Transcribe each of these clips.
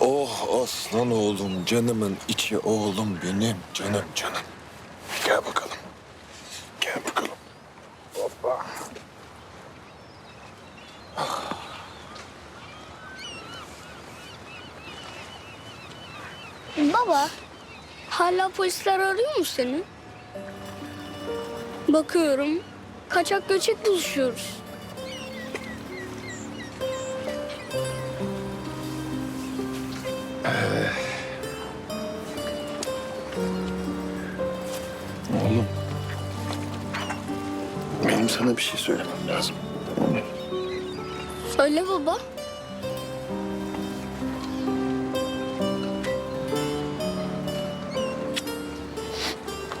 Oh aslan oğlum, canımın içi oğlum benim, canım canım. Gel bakalım. Gel bakalım. Hoppa. Baba, hala polisler arıyor mu seni? Bakıyorum, kaçak göçek buluşuyoruz. Oğlum. Benim sana bir şey söylemem lazım. Söyle baba.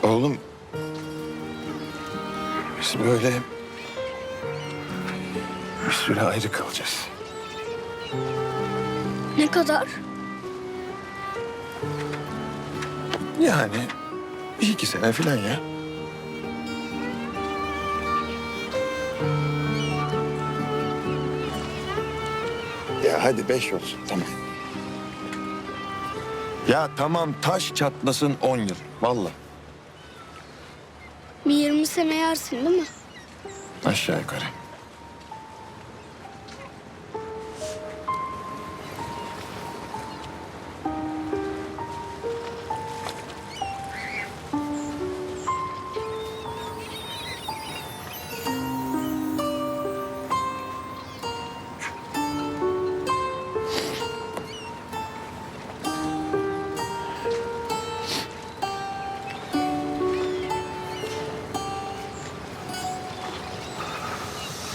Oğlum. Biz böyle bir süre ayrı kalacağız. Ne kadar? Yani bir iki sene falan ya. Ya hadi beş olsun tamam. Ya tamam taş çatlasın on yıl. Vallahi Bir 20 sene yersin değil mi? aşağı yukarı.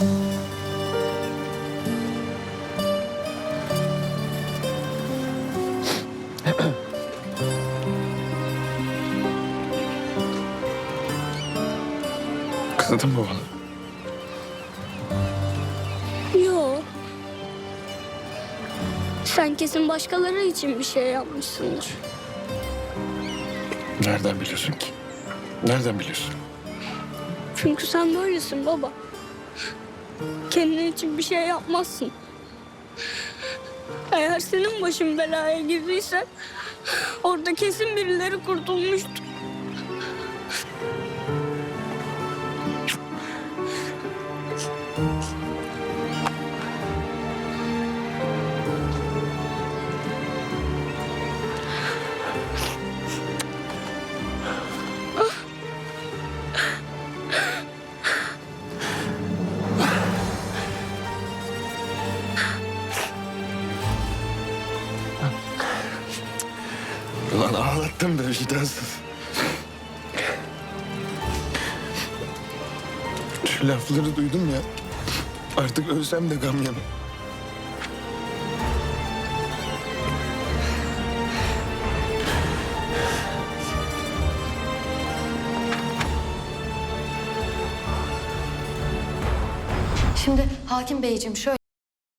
Kızadın mı bana? Yo. Sen kesin başkaları için bir şey yapmışsındır. Nereden biliyorsun ki? Nereden biliyorsun? Çünkü sen böylesin baba. Kendin için bir şey yapmazsın. Eğer senin başın belaya girdiyse orada kesin birileri kurtulmuştur. Ulan ağlattın be vicdansız. Şu lafları duydum ya. Artık ölsem de gam yemem. Şimdi hakim beyciğim şöyle